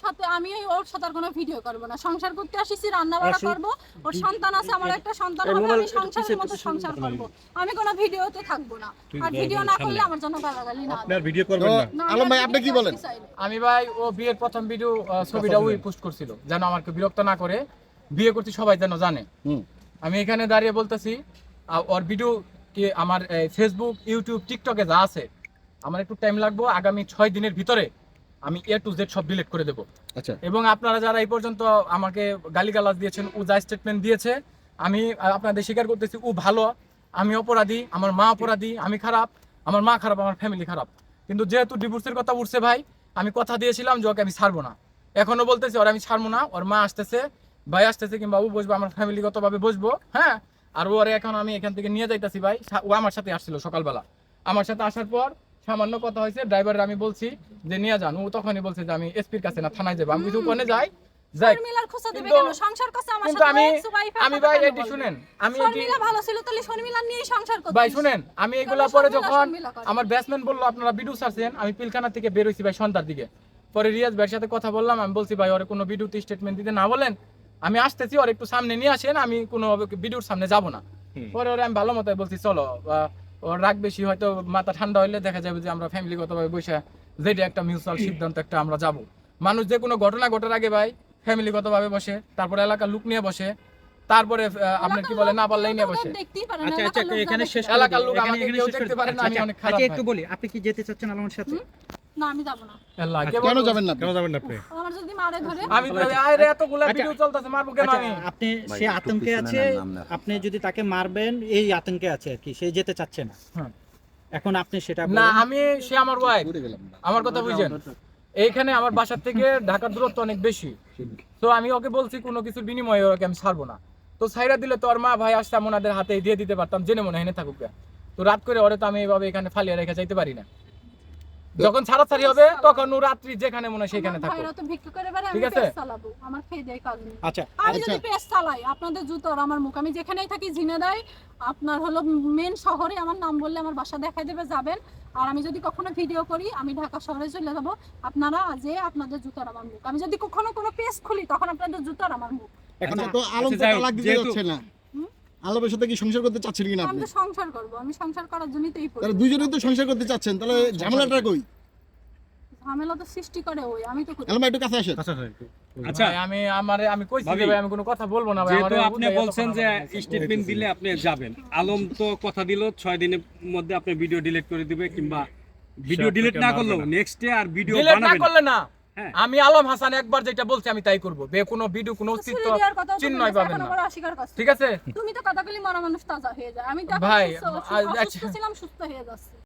সাথে আমি ওর সাথে আর কোনো ভিডিও করব না। সংসার করতে আসিছি রান্না বাড়া আসুন। করব। ওর সন্তান আছে আমার একটা সন্তান হবে আমি সংসারের মতো সংসার করব। আমি কোনো ভিডিওতে থাকব না। আর ভিডিও না করলে আমার জন্য গালাগালি না। আপনার ভিডিও করবেন না আলম ভাই, আপনি কি বলেন? আমি ভাই ও বিয়ের প্রথম ভিডিও ছবিটা ওই পোস্ট করছিল যেন আমাকে বিরক্ত না করে বিয়ে করতে সবাই যেন জানে। আমি এখানে দাঁড়িয়ে বলতেছি ওর ভিডিও কি আমার ফেসবুক ইউটিউব টিকটকে যা আছে আমার একটু টাইম লাগবে আগামী ছয় দিনের ভিতরে আমি এ টু জেড সব ডিলিট করে দেবো। আচ্ছা। এবং আপনারা যারা এই পর্যন্ত আমাকে গালিগালাজ দিয়েছেন ও যা স্টেটমেন্ট দিয়েছে আমি আপনাদের স্বীকার করতেছি ও ভালো আমি অপরাধী আমার মা অপরাধী আমি খারাপ আমার মা খারাপ আমার ফ্যামিলি খারাপ। কিন্তু যেহেতু ডিভোর্সের কথা উঠছে ভাই আমি কথা দিয়েছিলাম যে ওকে আমি ছাড়বো না। এখনও বলতেছি ওর আমি ছাড়বো না ওর মা আসতেছে ভাই আসতেছে কিংবা ও বসবো আমার ফ্যামিলিগতভাবে বসবো হ্যাঁ? আর ওরে এখন আমি এখান থেকে নিয়ে যাইতাছি ভাই ও আমার সাথে আসছিল সকালবেলা। আমার সাথে আসার পর সামান্য কথা হয়েছে ড্রাইভার আমি বলছি যে নিয়ে যান। ও তখনই বলছে যে আমি এসপির কাছে না থানায় যাব। আমি কিছু যাই যাই। কিন্তু- কেন? সাথে আমি ex wife এর আমি ভাই এটি শুনেন আমি ভালো ছিল তাহলে শর্মিলা নিয়েই সংসার করতে ভাই শুনেন আমি এগুলা পরে যখন আমার ব্যাটসম্যান বলল আপনারা ভিডিও ছাড়ছেন? আমি পিলখানা থেকে বের হইছি ভাই সন্ধ্যার দিকে। পরে রিয়াজ ভাইয়ের সাথে কথা বললাম আমি বলছি ভাই ওরে কোনো ভিডিওতে স্টেটমেন্ট দিতে না বলেন। আমি আসতেছি ওর একটু সামনে নিয়ে আসেন আমি কোনো ভিডিওর সামনে যাব না। পরে ওরে আমি ভালো মতো বলছি চলো রাগ বেশি হয়তো মাথা ঠান্ডা হইলে দেখা যাবে যে আমরা ফ্যামিলিগতভাবে বসে যেটা একটা মিউচুয়াল সিদ্ধান্ত একটা আমরা যাব। মানুষ যে কোনো ঘটনা ঘটার আগে ভাই ফ্যামিলিগতভাবে বসে তারপরে এলাকার লোক নিয়ে বসে তারপরে আপনার কি বলে না পারলেই নিয়ে বসে। দেখতেই পারে না আচ্ছা আচ্ছা এখানে শেষ করে এলাকার লোক আমাকে কেউ দেখতে পারে না, আমি আচ্ছা, অনেক খারাপ আচ্ছা একটু বলি আপনি কি যেতে চাচ্ছেন আমার সাথে? না আমি যাব না। কেন যাবেন না আপনি? কেন যাবেন না আপনি? আমার যদি মারে ধরে। আমি আরে এতগুলা আচ্ছা, ভিডিও চলতেছে মারবো কেন আচ্ছা, আমি আপনি সে আতঙ্কে আছে নেন নাম না। আপনি যদি তাকে মারবেন এই আতঙ্কে আছে আর কি সে যেতে চাচ্ছে না। হ্যাঁ। এখন আপনি সেটা না আমি সে আমার ওয়াইফ আমার কথা বুঝছেন? এইখানে আমার বাসার থেকে ঢাকার দূরত্ব অনেক বেশি। তো আমি ওকে বলছি কোনো কিছুর বিনিময়ে ওকে আমি ছাড়বো না। তো সাইরা দিলে তো আর মা ভাই আসতে আমি ওনাদের হাতে দিয়ে দিতে পারতাম জেনে মনে হেনে থাকুক তো রাত করে ওরে তো আমি এইভাবে এখানে ফালিয়ে রেখে যাইতে পারি না। যখন ছাড়াছাড়ি হবে তখন ও রাত্রি যেখানে মনে সেখানে আমার থাকো ভাইরা তো ভিক্ষা করে বেড়ায়, ঠিক আছে? চালাবো। আমার খেয়ে দেয় কাজ নেই। আচ্ছা আমি আচ্ছা। যদি পেজ চালাই আপনাদের জুতোর আমার মুখ আমি যেখানেই থাকি জিনে দেয় আপনার হলো মেন শহরে আমার নাম বললে আমার বাসা দেখাই দেবে যাবেন আর আমি যদি কখনো ভিডিও করি আমি ঢাকা শহরে চলে যাব আপনারা যে আপনাদের জুতোর আমার মুখ আমি যদি কখনো কোনো পেজ খুলি তখন আপনাদের জুতোর আমার মুখ এখন আচ্ছা তো আলম তো আচ্ছা, তালাক দিতে যাচ্ছে না আলমের সাথে কি সংসার করতে চাচ্ছেন কিনা আপনি তো সংসার করব আমি সংসার করার জন্যই তো এই তাহলে। দুইজনেই তো সংসার করতে চাচ্ছেন তাহলে ঝামেলাটা কই? ঝামেলা তো সৃষ্টি করে ওই আমি তো আলম একটু কাছে আসেন। আচ্ছা আচ্ছা। আচ্ছা আমি আমার আমি কইছি যে ভাই আমি কোনো কথা বলব না ভাই আমারে আপনি বলছেন যে স্টেটমেন্ট দিলে আপনি যাবেন। আলম তো কথা দিল ছয় দিনের মধ্যে আপনি ভিডিও ডিলিট করে দিবে কিংবা ভিডিও ডিলিট না করলেও নেক্সট ডে আর ভিডিও Delete না। করলে না। আমি আলম হাসান একবার যেটা বলছি আমি তাই করব। বে কোনো ভিডিও কোনো অস্তিত্ব চিহ্ন চিহ্নই পাবেন না। ঠিক আছে? তুমি তো কথা বলি মরা মানুষ তাজা হয়ে যায়। আমি তো ভাই, আচ্ছা। ছিলাম সুস্থ হয়ে যাচ্ছি।